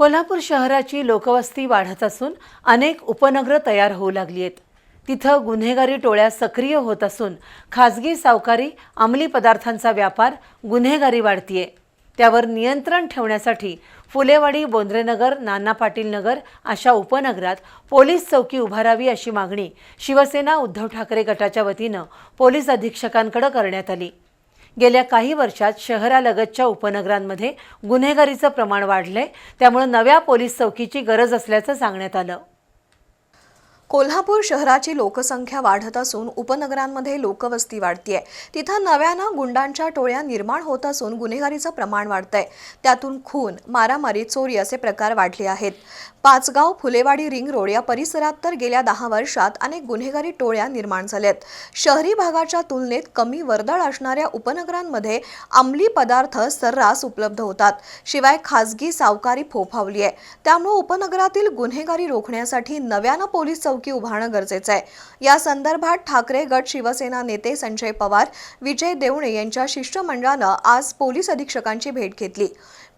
कोल्हापूर शहराची लोकवस्ती वाढत असून अनेक उपनगरं तयार होऊ लागली आहेत तिथं गुन्हेगारी टोळ्या सक्रिय होत असून खाजगी सावकारी अंमली पदार्थांचा व्यापार गुन्हेगारी वाढतीये. त्यावर नियंत्रण ठेवण्यासाठी फुलेवाडी बोंद्रेनगर नाना पाटील नगर अशा उपनगरात पोलीस चौकी उभारावी अशी मागणी शिवसेना उद्धव ठाकरे गटाच्या वतीनं पोलीस अधीक्षकांकडे करण्यात आली. गेल्या काही वर्षात शहरालगतच्या उपनगरांमध्ये गुन्हेगारीचं प्रमाण वाढलंय. त्यामुळे नव्या पोलीस चौकीची गरज असल्याचं सांगण्यात आलं. कोल्हापूर शहराची लोकसंख्या वाढत असून उपनगरांमध्ये लोकवस्ती वाढतीये. तिथं नव्यानं गुंडांच्या टोळ्या निर्माण होत असून गुन्हेगारीचं प्रमाण वाढतंय. त्यातून खून मारामारी चोरी असे प्रकार वाढले आहेत. पाचगाव फुलेवाडी रिंग रोड या परिसरात तर गेल्या दहा वर्षात अनेक गुन्हेगारी टोळ्या निर्माण झाल्यात. शहरी भागाच्या तुलनेत कमी वर्दळ असणाऱ्या उपनगरांमध्ये अंमली पदार्थ सर्रास उपलब्ध होतात. शिवाय खासगी सावकारी फोफावली आहे त्यामुळे उपनगरातील गुन्हेगारी रोखण्यासाठी नव्यानं पोलीस चौकी उभारणं गरजेचं आहे. या संदर्भात ठाकरे गट शिवसेना नेते संजय पवार विजय देवणे यांच्या शिष्टमंडळानं आज पोलीस अधीक्षकांची भेट घेतली.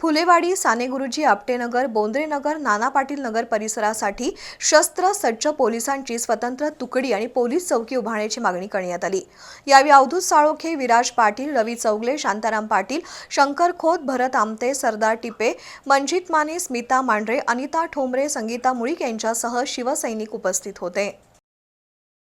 फुलेवाडी सानेगुरुजी आपटेनगर बोंद्रेनगर नाना पाटील नगर परिसरासाठी शस्त्र सज्ज पोलिसांची स्वतंत्र तुकडी आणि पोलीस चौकी उभारण्याची मागणी करण्यात आली. यावेळी अवधूत साळोखे विराज पाटील रवी चौगले शांताराम पाटील शंकर खोत भरत आमते सरदार टिपे मंजित माने स्मिता मांढरे अनिता ठोंबरे संगीता मुळीक यांच्यासह शिवसैनिक उपस्थित उपस्थित होते.